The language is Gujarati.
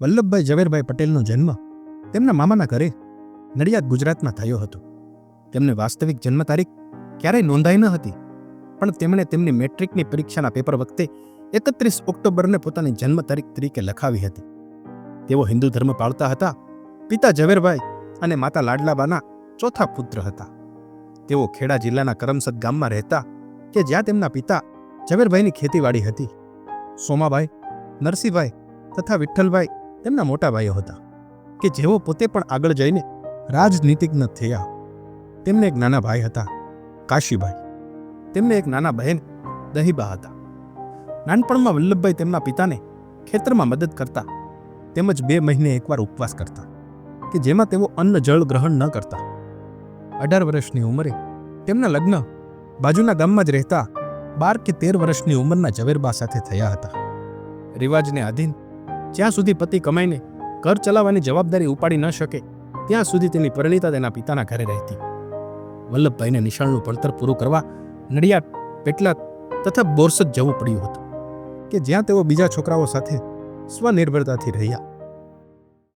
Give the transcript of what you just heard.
વલ્લભભાઈ ઝવેરભાઈ પટેલનો જન્મ તેમના મામાના ઘરે નડિયાદ ગુજરાતમાં થયો હતો. તેમને વાસ્તવિક જન્મ તારીખ ક્યારેય નોંધાઈ ન હતી, પણ તેમણે તેમની મેટ્રિકની પરીક્ષાના પેપર વખતે એકત્રીસ ઓક્ટોબરને પોતાની જન્મ તારીખ તરીકે લખાવી હતી. તેઓ હિન્દુ ધર્મ પાળતા હતા, પિતા ઝવેરભાઈ અને માતા લાડલાબાના ચોથા પુત્ર હતા. તેઓ ખેડા જિલ્લાના કરમસદ ગામમાં રહેતા કે જ્યાં તેમના પિતા ઝવેરભાઈની ખેતીવાડી હતી. સોમાભાઈ નરસિંહભાઈ તથા વિઠ્ઠલભાઈ તેમના મોટા ભાઈઓ હતા, કે જેઓ પોતે પણ આગળ જઈને રાજનીતિજ્ઞ થયા. તેમને એક નાના ભાઈ હતા, કાશીભાઈ. તેમને એક નાના બહેન, દહીબા હતા. નાનપણમાં વલ્લભભાઈ તેમના પિતાને ખેતરમાં મદદ કરતા, તેમજ બે મહિને એકવાર ઉપવાસ કરતા, કે જેમાં તેઓ અન્ન જળ ગ્રહણ ન કરતા. અઢાર વર્ષની ઉંમરે તેમના લગ્ન બાજુના ગામમાં જ રહેતા બાર કે તેર વર્ષની ઉંમરના ઝવેરબા સાથે થયા હતા. રિવાજને આધીન જ્યાં સુધી પતિ કમાઈને ઘર ચલાવવાની જવાબદારી ઉપાડી ન શકે, ત્યાં સુધી તેની પરિણીતા તેના પિતાના ઘરે રહેતી. વલ્લભભાઈને નિશાળનું ભણતર પૂરું કરવા નડિયાદ, પેટલા તથા બોરસદ જવું પડ્યું હતું કે જ્યાં તેઓ બીજા છોકરાઓ સાથે સ્વનિર્ભરતાથી રહ્યા.